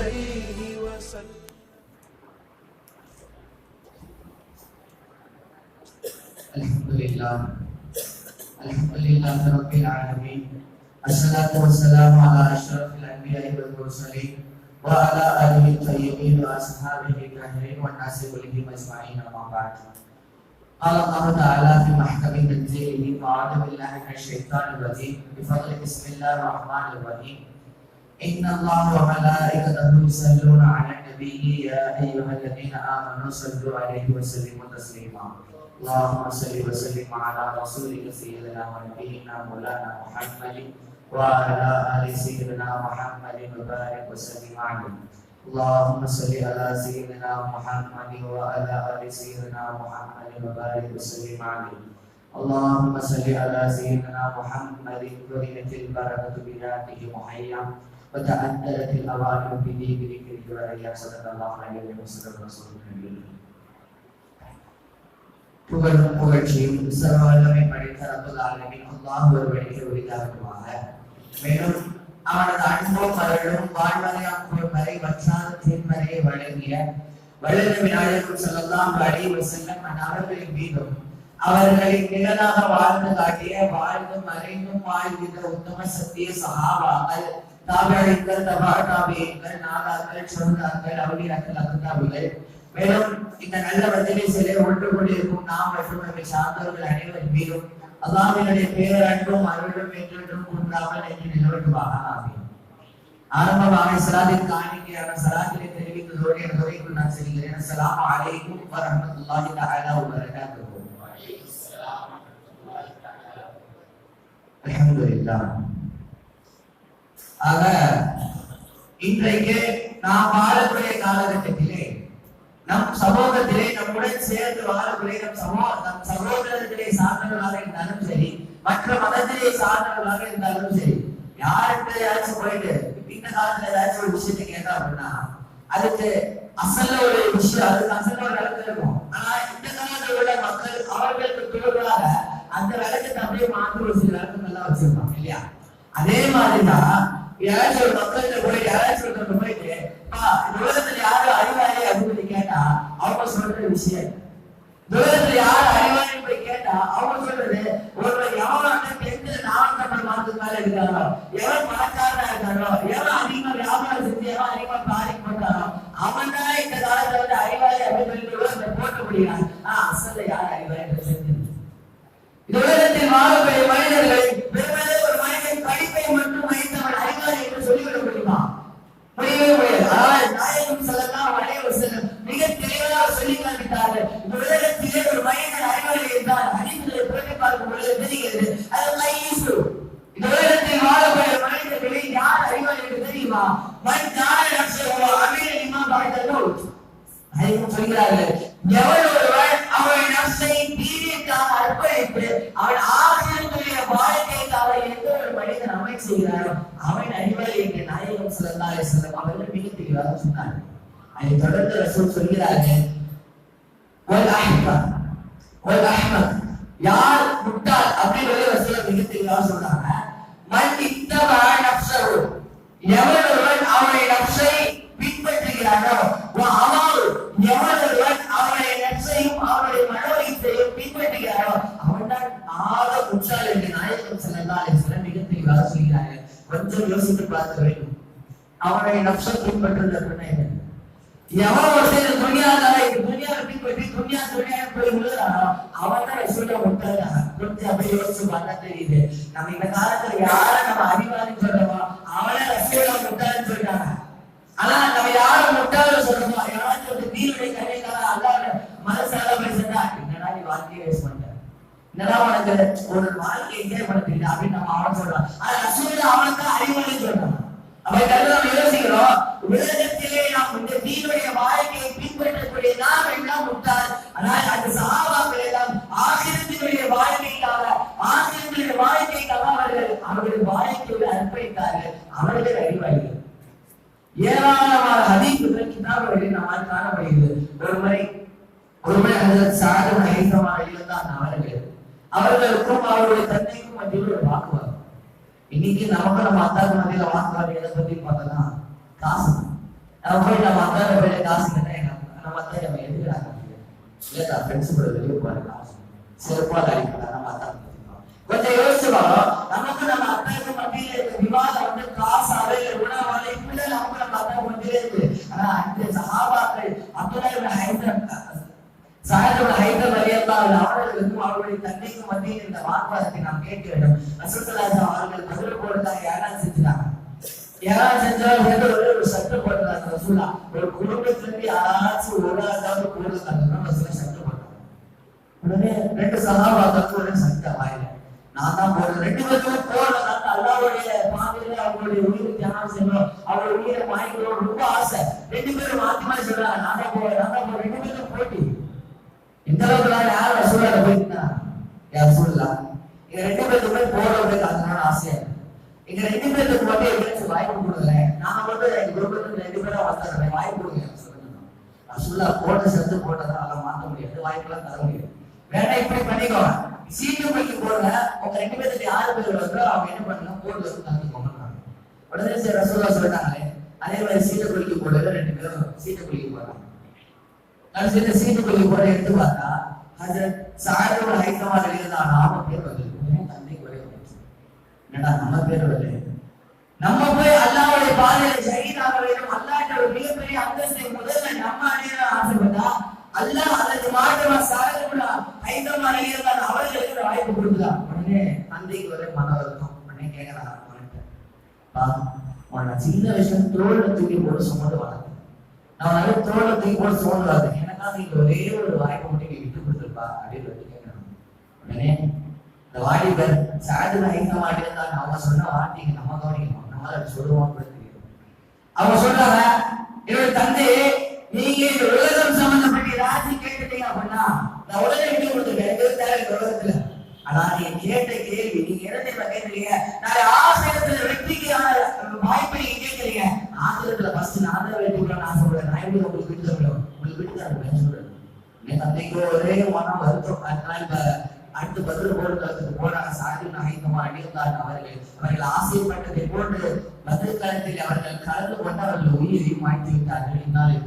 عليه وسلم. الحمد لله. الحمد لله رب العالمين. الصلاة والسلام على أشرف الأنبياء والمرسلين وعلى آله الطيبين وأصحابه الطاهرين والناس كلهم أجمعين أما بعد. قال الله تعالى في محكم تنزيله وأعوذ بالله من الشيطان الرجيم. بفضل بسم الله الرحمن الرحيم. إن الله وملائكته يصلون على النبي يا أيها الذين آمنوا صلوا عليه وسلموا تسليما. اللهم صل وسلم على رسولك سيدنا ونبينا مولانا محمد وعلى آل سيدنا محمد وبارك وسلم عليه. اللهم صل على سيدنا محمد وعلى آل سيدنا محمد وبارك وسلم عليه. اللهم صل على سيدنا محمد ولدت البركة بذاته محيا. وتأثرت الأوامر به بذكره وإياه صلى الله عليه وسلم رسول الله புகழும் புகழ்ச்சியும் சர்வவல்லமை படைத்த ரப்பல் ஆலமீன் அல்லாஹ் ஒருவனுக்கு உரித்தாகுமாக மேலும் அவனது அன்பும் அருளும் வாழ்வரையாக்கும் வரை வற்றாத தீர்மறையை வழங்கிய வளர்ந்த விநாயகர் ஸல்லல்லாஹு அலைஹி வஸல்லம் அன்னவர்களின் மீதும் அவர்களின் நிழலாக வாழ்ந்து காட்டிய வாழ்ந்தும் மறைந்தும் வாழ்கின்ற உத்தம சத்திய சஹாபாக்கள் தாபியங்கள் தபா தாபியங்கள் நாதாக்கள் சுருந்தாக்கள் அவுலியாக்கள் அகுதாபிகள் மேலும் இந்த நல்ல மஜ்லிஸிலே ஒன்று கூடியிருக்கும் நாம் மற்றும் நம்மை சார்ந்தவர்கள் அனைவரின் மீதும் அல்லாஹ்வினுடைய பேரன்பும் அருளும் என்றென்றும் குன்றாமல் என்று நிலவட்டுமாக ஆமீன். ஆரம்பமாக சலாத்தின் காணிக்கையான சலாத்திலே தெரிவித்ததோடு என் துறைக்குள் நான் செல்கிறேன். அஸ்ஸலாமு அலைக்கும் வரஹ்மத்துல்லாஹி தஆலா வ பரகாத்துஹு அல்ஹம்துலில்லாஹ். ஆக இன்றைக்கு நாம் வாழக்கூடிய காலகட்டத்திலே நம் சமூகத்திலே நம்முடன் சேர்ந்து வாழக்கூடிய நம் சமூக நம் சகோதரர்களே சார்ந்தவர்களாக இருந்தாலும் சரி மற்ற மதத்திலே சார்ந்தவர்களாக இருந்தாலும் சரி யாருக்கு ஏதாச்சும் போயிட்டு இந்த காலத்துல ஏதாச்சும் ஒரு விஷயத்தை கேட்டா அப்படின்னா அதுக்கு அசல்ல ஒரு விஷயம் அதுக்கு அசல்ல ஒரு இடத்துல இருக்கும். ஆனா இந்த காலத்துல உள்ள மக்கள் அவர்களுக்கு தோல்வாக அந்த விளக்கத்தை அப்படியே மாற்றி ஒரு சில விளக்கங்கள்லாம் வச்சிருப்பாங்க இல்லையா? அதே மாதிரிதான் யாராச்சும் ஒரு மக்கள்கிட்ட போய் யாராச்சும் ஒருத்தவங்க போயிட்டு "பா, உலகத்துல யாரும் அறிவாளி அப்படின்னு கேட்டா அவங்க சொல்ற விஷயம். உலகத்துல யாரும் அறிவாளி போய் கேட்டா அவங்க சொல்றது ஒருவர் எவனான டென்த்ல நானூத்தம்பது தமிழ் மேல இருக்காரோ எவன் பணக்காரனா இருக்காரோ எவன் அதிகமா வியாபாரம் செஞ்சு எவன் அதிகமா காரியம் பண்றாரோ அவன் தான் இந்த காலத்துல வந்து அறிவாளி அப்படின்னு சொல்லி உலகத்தை போட்ட முடியாது இருக்கிறார்கள் சொல்கிறார்கள் எவன் ஒருவன் அவன் நப்சை தீனிற்காக அர்ப்பணித்து அவன் ஆசிரியர்களுடைய வாழ்க்கைக்காக எந்த ஒரு மனிதன் அமை செய்கிறாரோ அவன் அறிவாளி என்று நாயகம் ஸல்லல்லாஹு சிறந்த அவர்கள் மிக தெளிவாக சொன்னார்கள். அதை தொடர்ந்து ரசூல் சொல்கிறார்கள் வல் அஹ்மத் வல் அஹ்மத் யார் முட்டாள்? அப்படின்னு ரசூல் மிக தெளிவாக சொன்னாங்க மன் இத்தபா நஃப்ஸஹு. எவன் ஆக முட்டாள் என்று நாயகம் ஸல்லல்லாஹு அலைஹி மிக தெளிவாக சொல்கிறார்கள் கொஞ்சம் யோசித்து பார்க்க வேண்டும். அவனுடைய நப்சம் பின்பற்றுவது அப்படின்னா என்ன? எவன் ஒருத்தர் துணியாதார இந்த துணியாவை பின்பற்றி துணியா துணியா போய் விழுறானோ அவன் தான் ரசூலை முட்டாளாக கொஞ்சம் அப்படியே யோசிச்சு பார்த்தா தெரியுது. நம்ம இந்த காலத்துல யார நம்ம அறிவாளின்னு சொல்றோமோ வாழ்க்கையை அப்படின்னு நம்ம அவனை சொல்றோம் ஆனா ரசூலை அவனுக்கு அறிவாளி சொல்றான் அப்ப இதெல்லாம் நம்ம யோசிக்கிறோம். அவர்களுக்கும் அவருடைய தந்தைக்கும் மத்தியில் ஒரு வாக்குவாதம் இன்னைக்கு நமக்கு நம்ம அத்தாக்கு மத்தியில வாக்குவாதம் எதை பத்தி பார்த்தோம்னா காசு. நம்ம போய் நம்ம அத்தாட போய் காசு கேட்டா நம்ம அத்தை நம்ம எதுக்குறாங்க இல்ல ஃப்ரெண்ட்ஸ் கூட வெளியே போற காசு. சிறப்பாக அடிக்கலாம் நம்ம அத்தா கொஞ்சம் யோசிச்சு நமக்கு நம்ம அத்தாக்கு மத்தியில இருக்க. விவாதம் வந்து காசாவே இல்லை உணவால இப்படிதான் நமக்கு நம்ம அத்தா மத்தியில இருக்கு. ஆனா அந்த சகாபாக்கள் அப்துல்லா ஹைதர் சாயந்தரம் ஹைதர் அலி அல்லாஹ் அவர்களுக்கும் அவருடைய தன்மைக்கும் மத்தியில் இந்த வாக்குவாதத்தை நாம் கேட்க வேண்டும். ரசூலுல்லாஹி அவர்கள் பதில் போடுறதாக யாராவது செஞ்சுட்டாங்க. யாராவது செஞ்சாலும் வந்து ஒரே ஒரு சட்டு போடுறாங்க ரசூலா ஒரு குடும்பத்திலிருந்து யாராச்சும் ஒரு ஆண்டாவது போடுறாங்க ரசூலா சட்டு போடுறாங்க உடனே ரெண்டு சகாபாக்களுக்கு ஒரே சட்டை வாயில. நான் தான் போடுறேன். ரெண்டு பேருமே போடுறதாங்க அல்லாவுடைய பாதையில அவங்களுடைய உயிரை தியானம் செய்யணும். அவருடைய உயிரை வாங்கிக்கணும் ரொம்ப ஆசை. ரெண்டு பேரும் மாத்தி மாதிரி சொல்றாங்க. நான் தான் போறேன் நான் தான் போறேன் இந்த அளவுக்கு நான் யார் ரசூலா போயிருந்தா யார் சொல்லா எங்க ரெண்டு பேருக்குமே போறவங்களுக்கு அதனால ஆசையா இருக்கு. எங்க ரெண்டு பேருக்கு மட்டும் எங்கேயாச்சும் வாய்ப்பு கொடுக்கல நாங்க மட்டும் எங்க குடும்பத்துல ரெண்டு பேரும் வளர்த்துறேன் வாய்ப்பு கொடுங்க. சொல்லணும் ரசூல்லா போட்ட செத்து போட்டதான் அதெல்லாம் மாற்ற முடியாது. வாய்ப்பெல்லாம் தர முடியாது. வேணா இப்படி பண்ணிக்கோங்க. சீக்கிரம் பைக்கு போடுங்க. உங்க ரெண்டு பேருக்கு யாரு பேர் வருதோ அவங்க என்ன பண்ணுங்க? போட்டு வந்து உடனே சரி ரசூல்லா சொல்லிட்டாங்களே. அதே மாதிரி சீட்டை குளிக்க போடுறது ரெண்டு பேரும் சீட்டை குளிக்க போறாங்க கடைசியில சீட்டு குளிக்க போட எடுத்து பார்த்தா அது சாயோட ஐட்டமாக இருந்தா நாம பேர் வந்து தந்தைக்கு ஒரே என்னடா நம்ம பேர் வரல நம்ம போய் அல்லாவுடைய பாதையில ஷஹீதாக வேண்டும். அல்லாட்ட ஒரு மிகப்பெரிய அந்தஸ்தை முதல்ல நம்ம அடைய ஆசைப்பட்டா அல்லாஹ் அதற்கு மாற்றமா சாகக்கூட ஐந்தமா அடைகிறான் அவர்களுக்கு இந்த வாய்ப்பு கொடுக்குதா? உடனே தந்தைக்கு ஒரே மன வருத்தம். உடனே கேட்கலாம் அவன்கிட்ட உன்னை சின்ன விஷயம் தோல்ல தூக்கி போட்டு சுமந்து வளர்த்து நான் நிறைய தோல்ல தூக்கி போட்டு சுமந்து எனக்காக நீங்க ஒரே ஒரு வாய்ப்பு மட்டும் விட்டு கொடுத்துருப்பா அப்படின்னு கேட்கணும். உடனே இந்த வாலிபர் சாதுல ஐந்த மாட்டிருந்தாங்க. அவங்க சொன்ன வார்த்தைக்கு நம்ம கவனிக்கணும். நம்மளால அப்படி சொல்லுவோம் கூட தெரியும் அவங்க சொல்றாங்க என்னோட தந்தை நீங்க இந்த உலகம் சம்பந்தப்பட்ட ராசி கேட்டுட்டீங்க அப்படின்னா நான் உலகம் விட்டு கொடுத்துருக்கேன். தேவை உலகத்துல. ஆனா நீங்க கேட்ட கேள்வி நீங்க என்ன தெரியுமா நான் ஆசை என் ஒரே மனம் வருத்தம். அதனால இப்ப அடுத்து பதில் போடுறதுக்கு போனாங்க சாதி நாயகமா அடிந்தார் அவர்கள். அவர்கள் ஆசைப்பட்டதை போன்று பதில் காலத்தில் அவர்கள் கலந்து கொண்டு அவர்கள் உயிரையும் மாற்றி விட்டார்கள். இன்னால்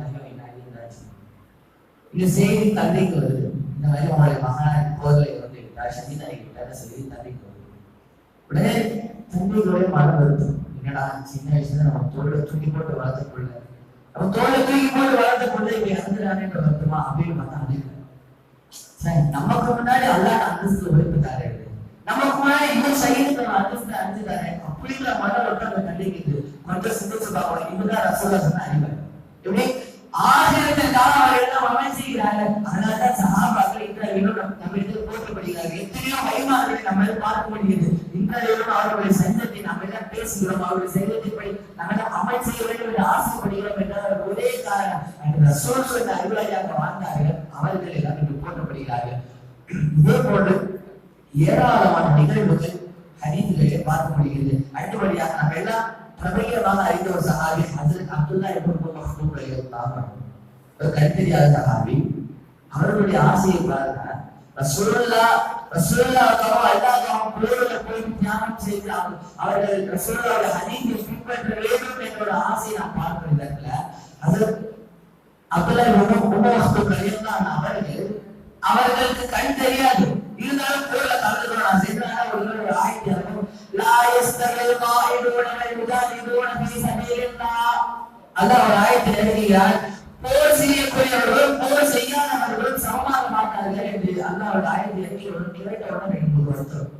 இந்த செய்தி தந்தைக்கு வருது. இந்த மாதிரி உங்களுடைய மகன் போதலை வந்து விட்டார். சங்கீதனை விட்டார். செய்தி தந்தைக்கு வருது. உடனே தந்தைகளுடைய மனம் வருத்தம். என்னடா சின்ன வயசுல நம்ம தோல்ல தூக்கி போட்டு வளர்த்துக்கொள்ள நம்ம தோல்ல தூக்கி போட்டு வளர்த்துக்கொள்ள இங்க இறந்துடானேன்ற வருத்தமா அப்படின்னு பார்த்தா நமக்கு முன்னாடி அல்லாஹ் அந்தஸ்து உழைப்புத்தாரு நமக்கு முன்னாடி இன்னும் சைடுக்கு அந்தஸ்து அஞ்சுதாரு அப்படிங்கிற மனம் வந்து அந்த கண்டிக்குது. கொஞ்சம் சிந்திச்சு பார்க்கணும் இதுதான் ரசோலா சொன்ன அறிவு. எப்படி? ஆசிரியத்திற்காக அவர்கள் எல்லாம் செய்கிறார்கள்? அதனால்தான் சகாபாக்கள் இன்றைய நம்ம போற்றப்படுகிறார்கள் எத்தனையோ வயமானவர்களை நம்ம பார்க்க முடியுது. இன்றைய அவர்களுடைய சங்கத்தை நாம் எல்லாம் பேசுகிறோம். அவருடைய சங்கத்தின்படி நம்ம அமல் செய்ய வேண்டும் என்று ஆசைப்படுகிறோம் என்ற ஒரே காரணம். அந்த சொன்ன அறிவாளியாக வாழ்ந்தார்கள். அவர்கள் எல்லாம் இன்று இதே போன்று ஏராளமான நிகழ்வுகள் ஹதீஸ்களிலே பார்க்க முடிகிறது அடுத்தபடியாக நம்ம எல்லாம் பிரபலியமாக அறிந்த ஒரு சஹாபி அதற்கு அப்துல்லா எப்படி மக்தூம் ஒரு கருத்தறியாத சஹாபி. அவர்களுடைய ஆசையை பாருங்க ரசூலுல்லா ரசூலுல்லாஹ் அல்லாஹ் போரில் போய் தியானம் செய்து அவர்கள் பின்பற்ற வேண்டும் என்ற ஆசையை பார்க்கிற இடத்துல அப்துல்லா அவர்கள் அவர்களுக்கு கண் தெரியாது. இருந்தாலும் போர்ல கலந்துக்கணும் நான் செய்தான ஒரு ஒரு ஒரு எழுதுகிறார். போர் செய்யக்கூடியவர்களும் போர் செய்யாதவர்களும் சமமாக மாட்டார்கள் என்று அல்லாஹ் ஒரு ஒரு கேட்டவுடன் எனக்கு வருத்தம்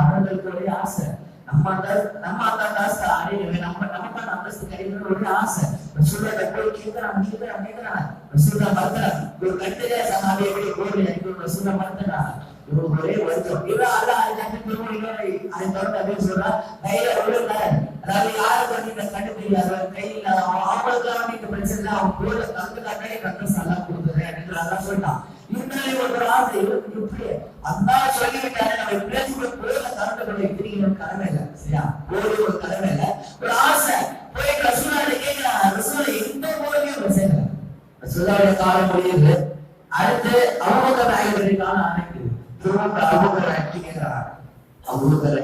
அவர்களுக்கு ஒரே ஆசை. நம்ம அந்த நம்ம அந்த அந்தஸ்து அடையவே. நம்ம நமக்கு அந்தஸ்து கிடைக்கணும்னு ஆசை. ரசூல்லா போய் கேட்கிறான் கேட்கிறான் கேட்கிறான் ரசூல்லா மறந்துறான் ஒரு கட்டளையா சமாதி எப்படி கோவில் எனக்கு ரசூல்லா மறந்துறான் இவங்க ஒரே வருத்தம் இவன் அல்ல அதுக்கு திரும்ப இன்னொரு அதை தொடர்ந்து அப்படின்னு சொல்றா கையில விழுந்தார் அதாவது யாருக்கு வந்து இந்த கண்டு தெரியாது கையில் அவங்களுக்கு வந்து இந்த பிரச்சனை இல்லை. அவன் கோவில தந்து கட்டளை கட்ட சல்லா கொடுக்குறேன் அப்படின்னு அதான் சொல்லிட்டான் இருந்தாலும் ஒரு ஆசை இப்படி அண்ணா சொல்லிவிட்டாரு நம்ம பேசுகிற கோயில கரண்டை பிரிக்கிற ஒரு கடமை இல்லை சரியா கோயில் ஒரு கடமை இல்லை ஒரு ஆசை காண முடியுது அடுத்து அபுபக்கர் நாயகர்களுக்கான அணைக்கு திருமண அபுபக்கர் அணைக்குங்கிறார் அபுபக்கர்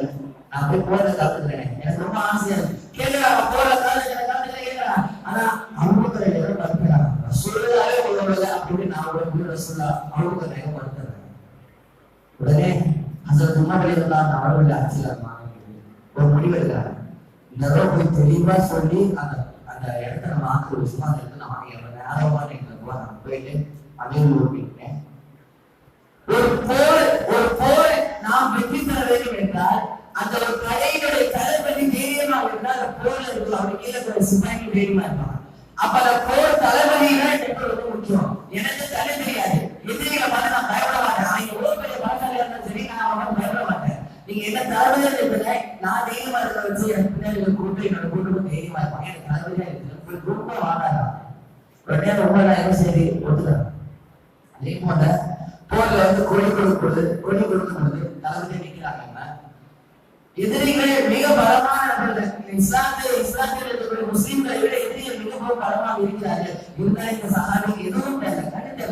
நான் போய் போறத காத்துக்கிறேன் எனக்கு ரொம்ப ஆசையா கேட்கிறா போற காலத்துல ஆனா அபுபக்கர் எல்லாரும் மறுக்கிறாங்க சொல்லுதாவே உள்ளவங்க அப்படின்னு நான் ஒரு போய் ரசூல்லா அபுபக்கர் நாயகம் உடனே அந்த துமாரில் இருந்தா அந்த அளவில் ஆச்சரியமா ஒரு முடிவு இருக்கிறாங்க இந்த அளவு போய் தெளிவா சொல்லி அந்த அந்த இடத்த நம்ம ஆக்கிரமிச்சுமா அந்த இடத்த நம்ம ஆகிடுறேன் அதை மாதிரி போயிட்டு அதையும் ஓட்டிட்டேன் ஒரு போர் ஒரு போர் நாம் வெற்றி பெற வேண்டும் என்றால் அந்த ஒரு கடையினுடைய பண்ணி தைரியமா இருந்தால் அந்த போர்ல இருக்கும் அவங்க கீழே சிப்பாய்க்கு தைரியமா இருப்பாங்க அப்ப அந்த போர் தளபதினா எனக்கு ரொம்ப முக்கியம். எனக்கு தலை தெரியாது. எதிரிகளை பார்த்து நான் பயப்பட மாட்டேன். அவங்க எவ்வளவு பெரிய பாட்டாளியா இருந்தாலும் சரி நான் அவன் பயப்பட மாட்டேன். நீங்க என்ன தளபதியா இருக்கிற நான் தைரியமா இருக்கிற வச்சு எனக்கு பின்னாடி கூட்டு என்னோட கூட்டு தைரியமா இருப்பாங்க. எனக்கு தளபதியா இருக்கு குரூப்பா வாங்காதா உடனே ரொம்ப நேரம் சரி ஒத்துதான் அதே போல போர்ல வந்து கொடி கொடுக்கிறது கொடி கொடுக்கும்போது தளபதி நிற்கிறாங்கன்னா எதிரிகளே மிக பலமான நபர்கள் இஸ்லாத்தில் இருக்கக்கூடிய முஸ்லீம்களை விட எதிரிகள் மிகவும் பலமாக இருக்கிறாரு இருந்தாலும் இந்த சகாபிக்கு எதுவும் தெரியல கண்டு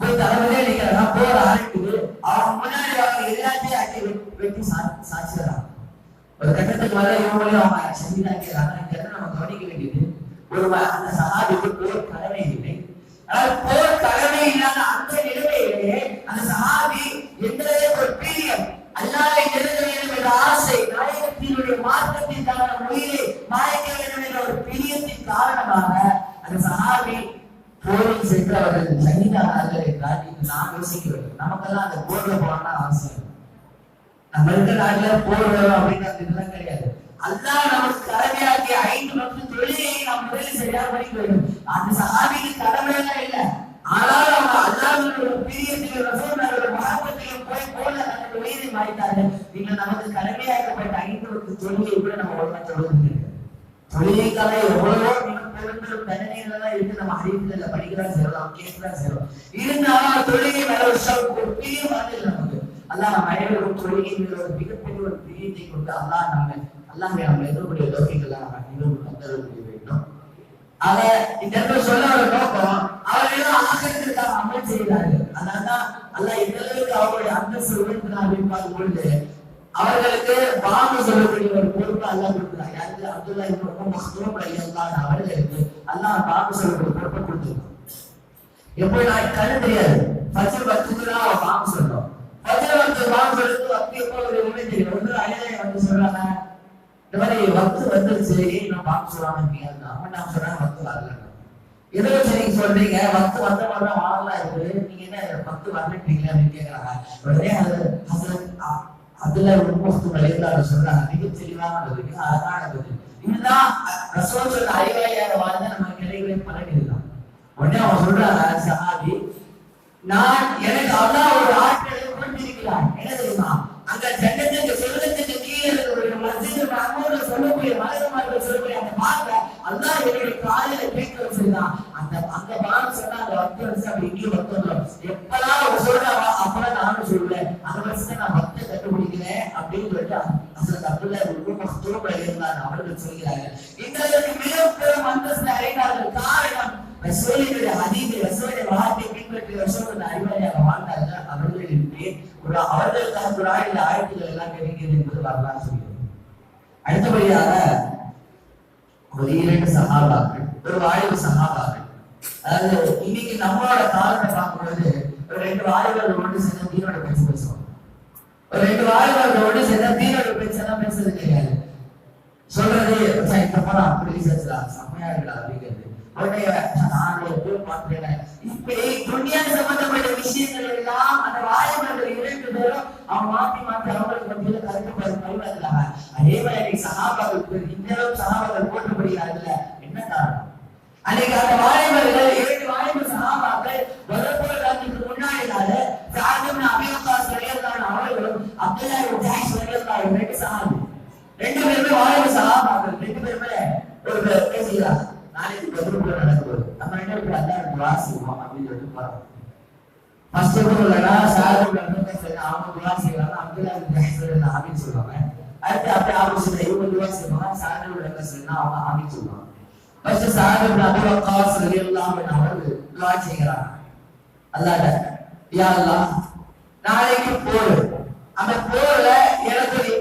போய் தளபதியே நிற்கிறாங்க போர் ஆரம்பிக்குது. அவங்க முன்னாடி அவங்க எல்லாத்தையும் அட்டி வெட்டி சா- ஒரு கட்டத்துக்கு வர இவங்களையும் அவங்க செஞ்சுதாக்கிறாங்க இந்த நம்ம கவனிக்க வேண்டியது ஒரு அந்த சகாபிக்கு போர் தலைமை இல்லை ஆனால் போர் தலைமை இல்லாத அந்த நிலைமையிலேயே அந்த சகாபி எந்த ஒரு பிரியம் அல்லாவை நெருங்க வேண்டும் என்ற ஆசை நாயகத்தினுடைய மார்க்கத்திற்கான உயிரை மாயக்க வேண்டும் என்ற ஒரு பிரியத்தின் காரணமாக அந்த சகாபி போரில் சென்று அவர்கள் சகிதானார்கள் என்றால் இது நாம் யோசிக்க வேண்டும் நமக்கெல்லாம் அந்த போர்ல போனா அவசியம் நம்ம இருக்கிற நாட்டுல போர் வரும் அப்படின்னு அந்த இதெல்லாம் கிடையாது அல்லாஹ் நமக்கு கடமையாக்கிய ஐந்து பத்து தொழிலை நாம் முதலில் சரியாக படிக்க வேண்டும் அந்த சகாபிக்கு கடமை எல்லாம் இல்ல. ஆனால் அவங்க அல்லாஹ்வுடைய பிரியத்திலும் ரசூலுடைய மகத்துவத்திலும் போய் போல தன்னுடைய உயிரை மாய்த்தார்கள். நீங்கள் நமக்கு கடமையாக்கப்பட்ட ஐந்து பத்து தொழிலை கூட நம்ம ஒழுங்கா தொடர்ந்து தொழிலைக்காக எவ்வளவோ நீங்கள் பெரும்பெரும் தண்டனைகள் இருக்கு. நம்ம அறிவுல படிக்கலாம் செய்யலாம் கேட்கலாம் செய்யலாம் இருந்தாலும் தொழிலை மேல ஒரு ஷவுக், ஒரு பிரியம் வந்து நமக்கு. அல்லாஹ் நம்ம அனைவருக்கும் தொழுகை ஒரு மிகப்பெரிய ஒரு பிரியத்தை கொண்டு அல்லாஹ் நம்ம அல்லாஹ் நம்ம எதிர்க்கூடிய லோகிக்கெல்லாம் அனைவரும் தந்தர வேண்டும் இந்த இடத்துல சொல்ல ஒரு நோக்கம் அவர்கள் ஆகிறதுக்காக அமல் செய்கிறார்கள் அதனால்தான் அல்லாஹ் எந்த அளவுக்கு அவருடைய அந்தஸ்து உயர்த்தினார் அப்படின்னு பொழுது அவர்களுக்கு பாம்பு சொல்லக்கூடிய ஒரு பொறுப்பு அல்லா கொடுக்கிறார். யாருக்கு? அப்துல்லா இப்னு அவர்களுக்கு. அல்லாஹ் பாம்பு சொல்லக்கூடிய பொறுப்பை கொடுத்திருக்கான். நான் கண்ணு தெரியாது. ஃபஜ்ர் அவன் பாம்பு சொல்றோம் ஃபஜ்ர் வக்து பாம்பு சொல்றது எப்போ ஒரு உண்மை தெரியும்? வந்து அயலை வந்து சொல்றாங்க. இந்த மாதிரி வக்து வந்துருச்சு நான் பார்க்க சொல்லாம இருக்கீங்க அவன் நான் சொல்றேன் வக்து வரல. ஏதோ நீங்க சொல்றீங்க? பத்து வந்த மாதிரி தான் வாங்கலாம் இருக்குது நீங்க என்ன பத்து வரலன்றீங்களே அப்படின்னு கேக்குறாங்க. உடனே அது ஹசரத் அ- அப்துல்லா இப்னு சொல்றாங்க. மிக தெளிவான பதில் மிக அழகான பதில். இதுதான் ரசூல் சொன்ன அறிவாளியாக வாழ்ந்த நம்ம கிடைக்கிற பலன் உடனே அவன் சொல்றாங்க சஹாபி நான் எனக்கு அவ்வளவு ஒரு ஆட்களை கொடுத்திருக்கிறான் என்ன தெரியுமா? அங்க சங்கத்துக்கு சொர்க்கத்துக்கு கீழே இருக்கிற அவர்கள் சொல்கிறார்கள். எங்களுக்கு மிக பெரும் அந்தஸ்து அடைந்தார்கள். காரணம் வார்த்தை பின்பற்றி அறிவாளியாக வாழ்ந்தார்கள். அவர்களுக்கு ஒரு அவர்களுக்காக குரானில் ஆயத்துகள் எல்லாம் கிடைக்கிறது என்பது வரலாறு சொல்கிறது. அடுத்தபடியாக ஒரு இரண்டு சகாபாக்கள் ஒரு சகாபாக்கள். அதாவது இன்னைக்கு நம்மளோட காலத்தை பார்க்கும்போது ஒரு ரெண்டு வாயுகள் ஒன்று சேர்ந்து தீனோட பேசுவாங்க ஒரு ரெண்டு வாயுகள் ஒன்று சேர்ந்து பேச்சு எல்லாம் பேசுறது கிடையாது சொல்றது அப்படி செம்மையா இருக்கா அப்படிங்கிறது உடனே போய் பார்க்கிறேன் இப்படி துணியா சம்பந்தப்பட்ட விஷயங்கள் எல்லாம் அந்த வாயமர்கள் இரண்டு பேரும் மாத்தி மாத்தி அவங்களுக்கு மத்தியில கருத்து அதே மாதிரி அன்னைக்கு இந்த அளவு சகாபாக்கள் போட்டுப்படுகிறார்கள் என்ன காரணம் அன்னைக்கு அந்த வாலிபர்கள் ரெண்டு பேருமே வாலிப சகாபாக்கள் ரெண்டு பேருமே ஒரு பே- நாளைக்கு பதிலுக்குள்ள நடக்குது. நம்ம ரெண்டு பேரும் அப்படின்னு சொல்லிட்டு போறோம் ஃபர்ஸ்ட் இல்லைன்னா அவங்க துவா செய்வாங்க அப்துல்லா அப்படின்னு சொல்லுவாங்க. அடுத்து அப்படியே ஆப்போசிட்ல இவங்க துவா செய்வாங்க சாதம் விளக்கம் அவங்க அப்படின்னு சொல்லுவாங்க. First Saad ibn Abu Waqqas அவர்கள் செய்கிறாங்க. யா நாளைக்கு போர். அந்த போர்ல எனக்கு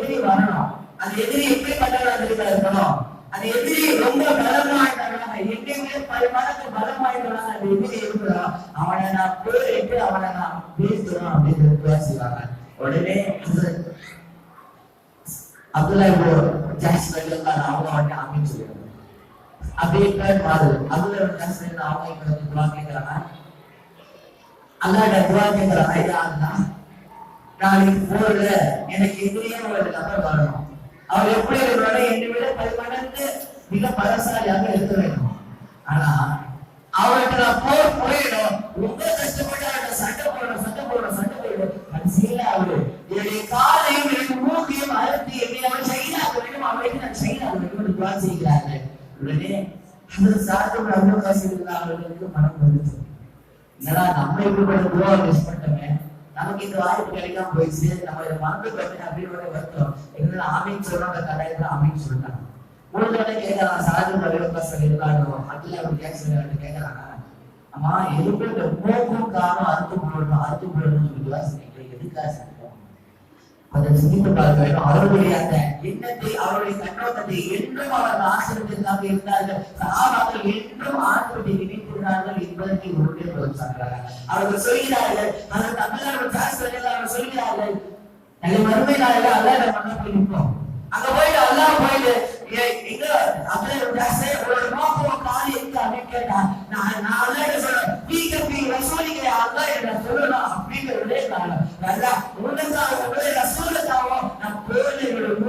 எதிரி எப்படி பட்டவராக இருக்கணும் அந்த எதிரி ரொம்ப பலமாயிட்டாங்க எங்கேயுமே பல மடங்கு பலமாயிட்டாங்க அந்த எதிரி இருக்கிறோம் அவனை நான் போரிட்டு அவனை நான் வீழ்த்தணும் அப்படின்னு பேசுவாங்க செய்வாங்க உடனே அப்துல்லா இப்போ ஜாஸ் வெள்ளக்கார அவங்க வந்து ஆமின்னு சொல்லிடுறாங்க. அப்படியே பேர் மாறுது. அப்துல்லா அவங்க இப்ப வந்து துவா கேட்கறாங்க. அல்லாட்ட துவா நாளைக்கு போர்ல எனக்கு எதிரியே ஒரு நபர் வரணும். அவர் எப்படி இருக்கிறாரோ என்னை விட பல மடங்கு மிக பலசாலியாக இருக்க வேண்டும். ஆனா அவர்கிட்ட நான் போர் போயிடும் ரொம்ப கஷ்டப்பட்டு அவர்கிட்ட சண்டை போடணும் சண்டை போடணும் சண்டை போயிடும் கடைசியில அவரு என்னுடைய காலையும் என்னுடைய மூக்கையும் அழுத்தி என்னை அவர் செயலாக்க வேண்டும் அவருக்கு நான் செயலாக்க வேண்டும் என்று துவா செய்கிறார்கள். உடனே அது சாத்தம் அவ்வளவு காசு அவர்களுக்கு மனம் வருது. என்னடா நம்ம இப்படிப்பட்ட துவா மிஸ் பண்ணிட்டோமே? நமக்கு இந்த வாய்ப்பு கிடைக்காம போயிடுச்சு. நம்ம இதை மறந்து போயிட்டு அப்படின்னு வருத்தம். என்ன ஆமின்னு சொல்றாங்க அந்த கடையில ஆமின்னு சொல்லிட்டாங்க முடிஞ்சோடனே கேட்கலாம் சாது ரவிவகாசம் இருந்தாலும் அதுல ஒரு கேட்கறாங்க கேட்கறாங்க. அம்மா எதுக்கு இந்த மூக்கும் காரணம் அறுத்து போடணும் அறுத்து போடணும்னு சொல்லிட்டு எதுக்காக அதை சிந்தித்து பார்க்க அவருடைய அந்த எண்ணத்தை அவருடைய கண்ணோட்டத்தை என்றும் அவர்கள் ஆசிரியர்களாக இருந்தார்கள். சகாபாக்கள் என்றும் ஆண்பட்டை நினைத்திருந்தார்கள் என்பதற்கு ஒருடைய பதில் சொல்கிறார்கள் அவர்கள் சொல்கிறார்கள் அந்த தமிழர்கள் சாஸ்திரங்கள் அவர்கள் சொல்கிறார்கள் நல்ல மறுமை நாளில் அல்ல மண்ண போய் நிற்போம். அங்க போயிட்டு அல்லாஹ் போயிட்டு எங்க அப்படியே ஜாஸ்தியா உங்களோட நோக்கம் காலி எங்க? அப்படின்னு கேட்டா நான் நான் அல்ல சொல்றேன் நீங்க பீ ரசூலிங்க அல்ல என்ன சொல்லலாம் அப்படிங்கிறதே காரணம். நல்லா உங்களுக்காக உங்களுடைய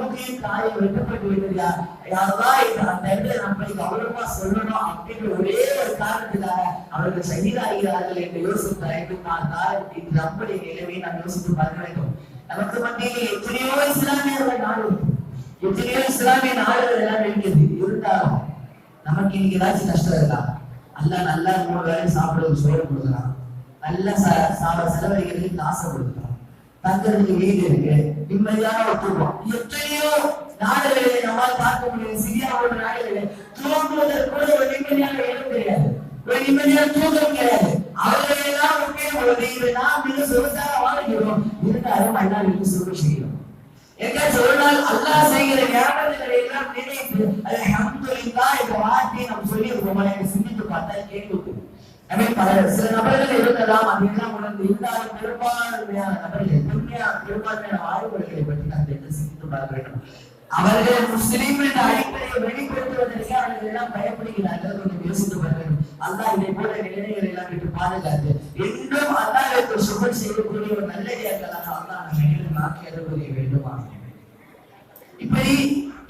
என்னோட காயம் வெட்டப்பட்டு விட்டதா யாரா இந்த அந்த இடத்துல நம்ம கௌரவமா சொல்லணும் அப்படின்ற ஒரே ஒரு காரணத்துக்காக அவர்கள் சகிதாகிறார்கள் என்று யோசித்த வேண்டும் நான் தான் இந்த நம்முடைய நிலைமையை நாம் யோசித்து பார்க்க வேண்டும். நமக்கு மத்தியில் எத்தனையோ இஸ்லாமியர்கள் நாடு எத்தனையோ இஸ்லாமிய நாடுகள் எல்லாம் இருக்குது இருந்தாலும் நமக்கு இன்னைக்கு ஏதாச்சும் கஷ்டம் இருக்கா? அல்ல நல்லா மூணு வேலை சாப்பிடுறது சோறு கொடுக்குறான். நல்ல செலவழிக்கிறதுக்கு காசை கொடுக்குறான். தங்களுக்கு வீடு இருக்கு. நிம்மதியான ஒரு தூக்கம் எத்தனையோ நாடுகளிலே நம்மால் பார்க்க முடியும். சிரியாவோட நாடுகளிலே தூங்குவதற்கு கூட ஒரு நிம்மதியான இடம் கிடையாது. ஒரு நிம்மதியான தூக்கம் கிடையாது. அவர்களை எல்லாம் உண்மையை ஒரு நீங்க நாம் மிக சொகுசாக வாழ்கிறோம். இருந்தாலும் அண்ணா மிக சுகம் செய்கிறோம் எங்காச்சும் ஒரு நாள் அல்லாஹ் செய்கிற ஞாபகங்களை எல்லாம் நினைத்து அல்ஹம்துலில்லாஹ் என்ற வார்த்தையை நம்ம சொல்லி இருக்கோம் சிந்தித்து பார்த்தா கேள்வி சில நபர்கள் இருக்கலாம். அதெல்லாம் உணர்ந்து இருந்தாலும் பெரும்பான்மையான நபர்கள் பெருமையா பெரும்பான்மையான ஆய்வுகளை பற்றி நாம் தெரிந்து சிந்தித்து பார்க்க வேண்டும். அவர்கள் முஸ்லீம் என்ற அடிப்படையை வெளிப்படுத்துவதற்கு அவர்கள் எல்லாம் பயப்படுகிறார்கள் கொஞ்சம் யோசித்து பார்க்க வேண்டும். அல்லாஹ் இதை போல நிலைமைகளை எல்லாம் விட்டு பாதுகாத்து என்றும் அல்லாஹ்விற்கு சுகம் செய்யக்கூடிய ஒரு நல்லடியார்களாக அல்லாஹ் நம்மை மேலும் ஆக்கி வேண்டுமா. இப்படி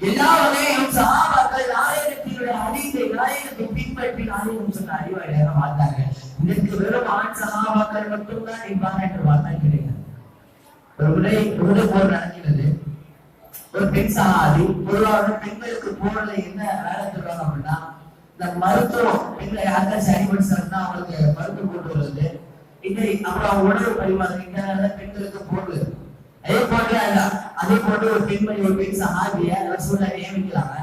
எல்லா வகையிலும் சகாபாக்கள் நாயகத்தினுடைய அடித்தை நாயகத்தை பின்பற்றி நாயகம் சொன்ன அறிவாளியாக வாழ்ந்தாங்க இதற்கு வெறும் ஆண் சகாபாக்கள் மட்டும்தான் இருப்பாங்க என்று பார்த்தா கிடையாது ஒரு முறை ஒரு போர் நடக்கிறது. ஒரு பெண் சகாதி பொதுவாக பெண்களுக்கு போர்ல என்ன வேலை தருவாங்க அப்படின்னா இந்த மருத்துவம் பெண்களை யாருக்காச்சும் அடிபடிச்சாங்கன்னா அவங்களுக்கு மருத்துவம் போட்டு வருது இது அப்புறம் அவங்க உணவு பரிமாறுறது இந்த பெண்களுக்கு போர்வு அதே போன்று அந்த- அதே போன்று ஒரு பெண்மணி ஒரு பெண் சஹாபிய ரசூலை நியமிக்கிறாங்க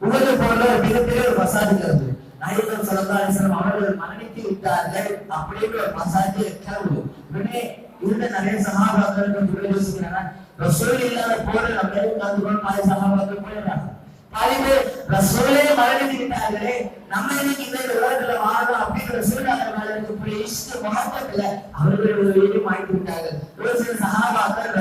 உங்களது போல ஒரு மிகப்பெரிய ஒரு மசாஜ் இருக்கிறது. நாயகம் சொல்லா அவர்கள் மரணித்து விட்டார்கள் அப்படின்னு ஒரு மசாஜ் கிளம்புது. உடனே உள்ள நிறைய சகாபாக்கள் யோசிக்கிறாங்க ரசூல் இல்லாத போல நம்ம எதுவும் கலந்துக்கணும் பாதி சகாபாக்கள் போயிடுறாங்க. பாதி பேர் நம்ம இன்னைக்கு இந்த உலகத்துல வாழணும் அப்படிங்கிற சூழ்நிலை மேல இஷ்ட அவர்கள் ஒரு வீடு வாங்கி விட்டாங்க ஒரு சில சகாபாக்கள்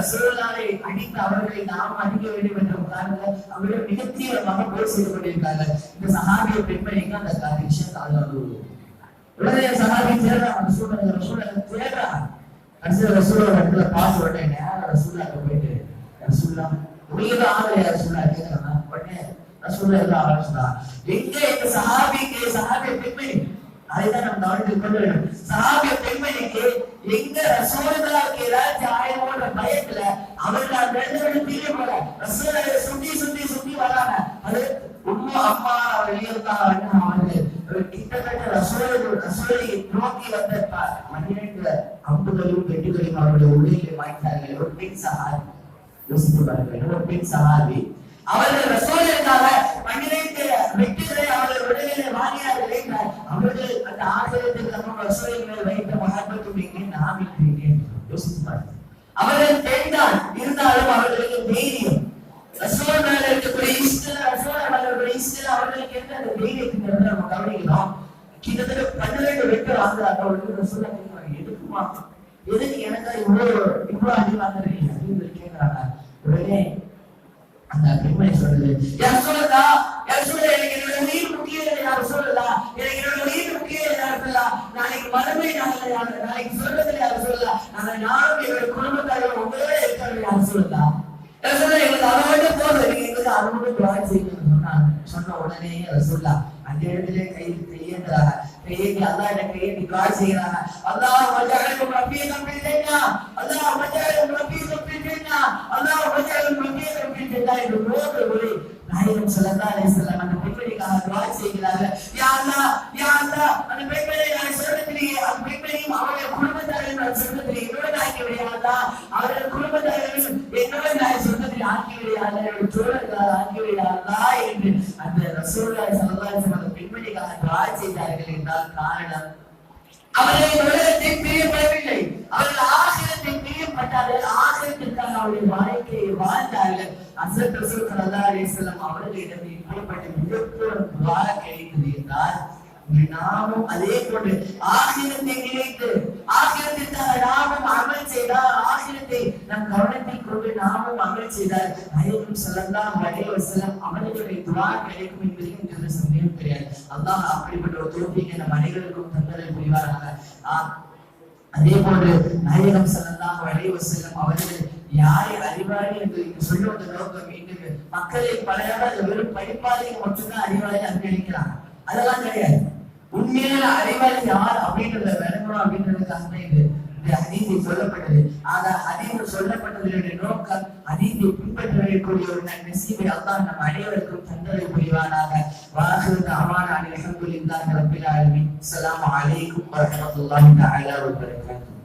அடித்து அவர்களை நாம் அடிக்க வேண்டும் என்ற காரணத்தில் அவர்கள் மிக தீவிரமாக போர் செய்து கொண்டிருக்காங்க இந்த சகாபிய பெண்மணிக்கு அந்த விஷயம் காதல் உடனே சகாபி கடைசியில் ரசூலா இடத்துல பாஸ் உடனே நேரம் ரசூலாக்கு போயிட்டு ரசூல்லா உங்களுக்கு ஆகலையா ரசூல்லா கேட்கலாம் உடனே ரசூல்லா எல்லாம் ஆரம்பிச்சுடா எங்க எங்க சஹாபிக்கு சஹாபிய பெண்மணி அதைதான் நம்ம கவனித்துக் கொண்டு வேண்டும். சஹாபிய பெண்மணிக்கு எங்க ரசூலுக்கு ஏதாச்சும் ஆயிரமோன்ற பயத்துல அவர்கள் அந்த இடத்துல விட்டு போல ரசூலை சுத்தி சுத்தி சுத்தி வராங்க அது உண்மை அம்மா வெளியிருந்தாங்க அவர்கள் கிட்டத்தட்ட ரசூலை ரசூலை நோக்கி வந்த அம்புகளையும் வெட்டுகளையும் அவருடைய உள்ளே வாய்த்தார்கள் ஒரு பெண் சஹாபி யோசித்து பாருங்கள். ஒரு பெண் சஹாபி அவர்கள் ரசூலுக்காக பன்னிரண்டு வெற்றிகளை அவர்கள் உடலிலே வாங்கினார்கள் அவர்கள் அந்த ஆசிரியத்துக்கு நம்ம ரசூலின் வைத்த மகத்துவம் எங்கே நாம் இருக்கிறீங்க யோசித்து பாருங்கள். அவர்கள் பெண்தான் இருந்தாலும் அவர்களுக்கு தைரியம். ரசூல் மேல இருக்கக்கூடிய இஷ்டம் ரசூல் மேல இஷ்டம் அவர்களுக்கு என்ன அந்த தைரியத்துங்கிறத நம்ம கவனிக்கணும் கிட்டத்தட்ட பன்னிரண்டு வெட்டு வாங்குறாங்க அவர்களுக்கு ரசூலா எதுக்குமா எதுக்கு எனக்கு இவ்வளவு இவ்வளவு அடி வாங்குறீங்க அப்படின்னு கேட்கிறாங்க? உடனே அந்த பெண்மணி சொல்றது யார் சொல்லுதா யார் சொல்லுதா எனக்கு என்னோட உயிர் முக்கியம் இல்லை யார் சொல்லுதா எனக்கு என்னோட உயிர் முக்கியம் இல்லை யார் சொல்லா நாளைக்கு மறுமை நாளில் யார் நாளைக்கு சொல்றதுல யார் சொல்லா நாங்கள் நானும் என்னோட குடும்பத்தார்கள் உங்களோட இருக்கிறது யார் சொல்லுதா யார் எங்களுக்கு அதை மட்டும் போதும். நீங்க எங்களுக்கு அதை மட்டும் செய்யணும்னு சொன்னாங்க சொன்ன உடனே அதை சொல்லா. அந்த இடத்துல கை கையேந்தி என்ன கையேந்தி செய்யறாங்க பெண்மணிக்காக செய்கிறார்கள். யா அல்லாஹ் அந்த பெண்களை நான் சொர்க்கத்திலே அந்த பெண்களையும் அவருடைய குடும்பத்தாரையும் நான் சொர்க்கத்திலே என்னோட ஆக்கி விடையாதா அவருடைய குடும்பத்தாரையும் என்னோட நான் சொர்க்கத்திலே ஆக்கி விடையாதா என்னோட தோழர்களால் ஆக்கி விடையாதா என்று அந்த ரசூலுல்லாஹி ஸல்லல்லாஹு அந்த பெண்மணிக்காக துஆ செய்தார்கள் என்றால் காரணம் அவர்கள் உலகத்தை பிரியப்படவில்லை அவர்கள் ஆசிரியத்தை பிரியப்பட்டார்கள் ஆசிரத்திற்காக அவருடைய வாழ்க்கையை வாழ்ந்தார்கள். அசத் ரசூல் ஸல்லல்லாஹு அலிஸ்லாம் வஸல்லம் அவர்களிடம் இப்படிப்பட்ட மிகப்பெரும் கிடைத்தது என்றால் நாமும் அதே போன்று ஆசிரத்தை நினைத்து நாமும் அமல் செய்தால் ஆசிரத்தை நம் கவனத்தில் கொண்டு நாமும் அமல் செய்தால் நாயகம் ஸல்லல்லாஹு அலைஹி வஸல்லம் அவர்களுடைய துவா கிடைக்கும் என்பதை எங்களுக்கு சந்தேகம் கிடையாது. அல்லாஹ் அப்படிப்பட்ட ஒரு தோல்வியை நம் அனைவருக்கும் தந்தலை புரிவாராக. அதே போன்று நாயகம் ஸல்லல்லாஹு அலைஹி வஸல்லம் அவர்கள் யாரை அறிவாளி என்று இங்கு சொல்லுவது நோக்கம் இன்று மக்களை பல வெறும் படிப்பாளிகள் மட்டும்தான் அறிவாளி அங்கீகரிக்கிறாங்க. அதெல்லாம் கிடையாது. உண்மையான அறிவாளி யார் அப்படின்றத விளங்கணும் அப்படின்றதுக்காக தான் இது. இந்த சொல்லப்பட்டது. ஆக ஹதீஸ் சொல்லப்பட்டதனுடைய நோக்கம் ஹதீஸை பின்பற்ற வேண்டிய ஒரு நசீபை அல்லாஹ் நம் அனைவருக்கும் தந்தரை புரிவானாக. வாஹிரு தஅவானா அல்ஹம்துலில்லாஹி ரப்பில் ஆலமீன். அஸ்ஸலாமு அலைக்கும் வரஹ்மத்துல்லாஹி தஆலா வபரகாத்துஹு.